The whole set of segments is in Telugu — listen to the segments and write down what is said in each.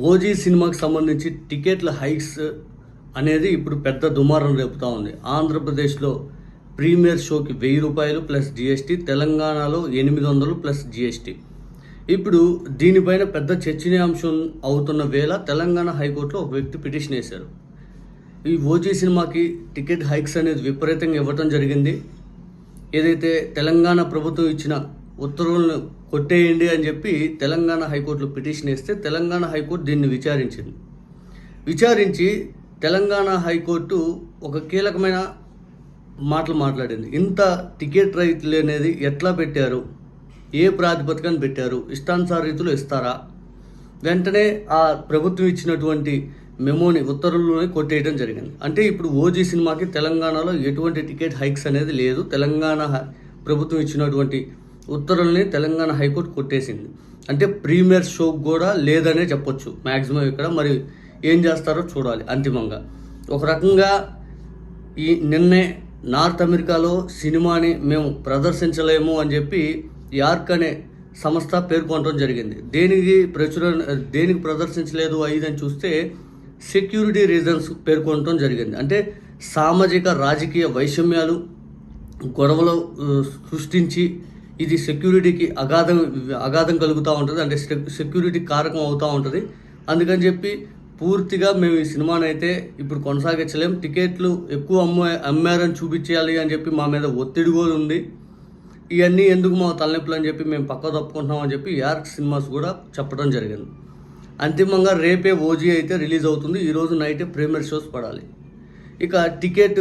ఓజీ సినిమాకి సంబంధించి టికెట్ల హైక్స్ అనేది ఇప్పుడు పెద్ద దుమారం రేపుతా ఉంది. ఆంధ్రప్రదేశ్లో ప్రీమియర్ షోకి వెయ్యి రూపాయలు ప్లస్ జిఎస్టీ తెలంగాణలో ఎనిమిది వందలు ప్లస్ జిఎస్టీ. ఇప్పుడు దీనిపైన పెద్ద చర్చనీయాంశం అవుతున్న వేళ తెలంగాణ హైకోర్టులో ఒక వ్యక్తి పిటిషన్ వేశారు. ఈ ఓజీ సినిమాకి టికెట్ హైక్స్ అనేది విపరీతంగా ఇవ్వటం జరిగింది. ఏదైతే తెలంగాణ ప్రభుత్వం ఇచ్చిన ఉత్తర్వులను కొట్టేయండి అని చెప్పి తెలంగాణ హైకోర్టులో పిటిషన్ వేస్తే తెలంగాణ హైకోర్టు దీన్ని విచారించింది. విచారించి తెలంగాణ హైకోర్టు ఒక కీలకమైన మాటలు మాట్లాడింది. ఇంత టికెట్ రైతులు అనేది ఎట్లా పెట్టారు? ఏ ప్రాతిపదికన పెట్టారు? ఇష్టానుసార రీతులు ఇస్తారా? వెంటనే ఆ ప్రభుత్వం ఇచ్చినటువంటి మెమోని ఉత్తర్వులని కొట్టేయడం జరిగింది. అంటే ఇప్పుడు ఓజీ సినిమాకి తెలంగాణలో ఎటువంటి టికెట్ హైక్స్ అనేది లేదు. తెలంగాణ ప్రభుత్వం ఇచ్చినటువంటి ఉత్తర్వుల్ని తెలంగాణ హైకోర్టు కొట్టేసింది. అంటే ప్రీమియర్ షో కూడా లేదనే చెప్పొచ్చు. మ్యాక్సిమం ఇక్కడ మరి ఏం చేస్తారో చూడాలి అంతిమంగా. ఒక రకంగా ఈ నిన్నే నార్త్ అమెరికాలో సినిమాని మేము ప్రదర్శించలేము అని చెప్పి యార్క్ అనే సంస్థ పేర్కొనడం జరిగింది. దేనికి ప్రచురణ దేనికి ప్రదర్శించలేదు అని చూస్తే సెక్యూరిటీ రీజన్స్ పేర్కొనడం జరిగింది. అంటే సామాజిక రాజకీయ వైషమ్యాలు గొడవలు సృష్టించి ఇది సెక్యూరిటీకి అగాధం అగాధం కలుగుతూ ఉంటుంది. అంటే సెక్యూరిటీ కారకం అవుతూ ఉంటుంది. అందుకని చెప్పి పూర్తిగా మేము ఈ సినిమాని అయితే ఇప్పుడు కొనసాగించలేం. టికెట్లు ఎక్కువ అమ్మే అమ్మారని చూపించేయాలి అని చెప్పి మా మీద ఒత్తిడి కూడా ఉంది. ఇవన్నీ ఎందుకు మా తలనొప్పులు అని చెప్పి మేము పక్క తప్పుకుంటున్నాం అని చెప్పి యార్క్ సినిమాస్ కూడా చెప్పడం జరిగింది. అంతిమంగా రేపే ఓజీ అయితే రిలీజ్ అవుతుంది. ఈరోజు నైట్ ప్రీమియర్ షోస్ పడాలి. ఇక టికెట్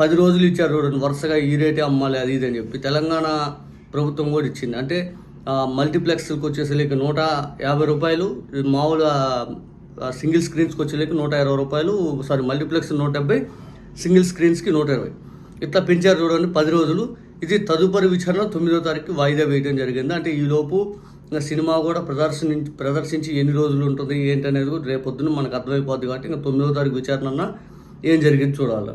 పది రోజులు ఇచ్చారు వరుసగా ఈ రేటే అమ్మాలి అది ఇది అని చెప్పి. తెలంగాణ ప్రభుత్వం కూడా ఇచ్చింది. అంటే మల్టీప్లెక్స్కి వచ్చేసరికి నూట యాభై రూపాయలు మామూలుగా సింగిల్ స్క్రీన్స్కి వచ్చేసరికి నూట ఇరవై రూపాయలు సారీ మల్టీప్లెక్స్ నూట డెబ్బై సింగిల్ స్క్రీన్స్కి నూట ఇరవై. ఇట్లా పెంచారు చూడండి పది రోజులు. ఇది తదుపరి విచారణ తొమ్మిదో తారీఖు వాయిదా వేయడం జరిగింది. అంటే ఈలోపు సినిమా కూడా ప్రదర్శన ప్రదర్శించి ఎన్ని రోజులు ఉంటుంది ఏంటనేది కూడా రేపొద్దున మనకు అర్థమైపోద్ది కాబట్టి ఇంకా తొమ్మిదో తారీఖు విచారణ ఏం జరిగింది చూడాలి.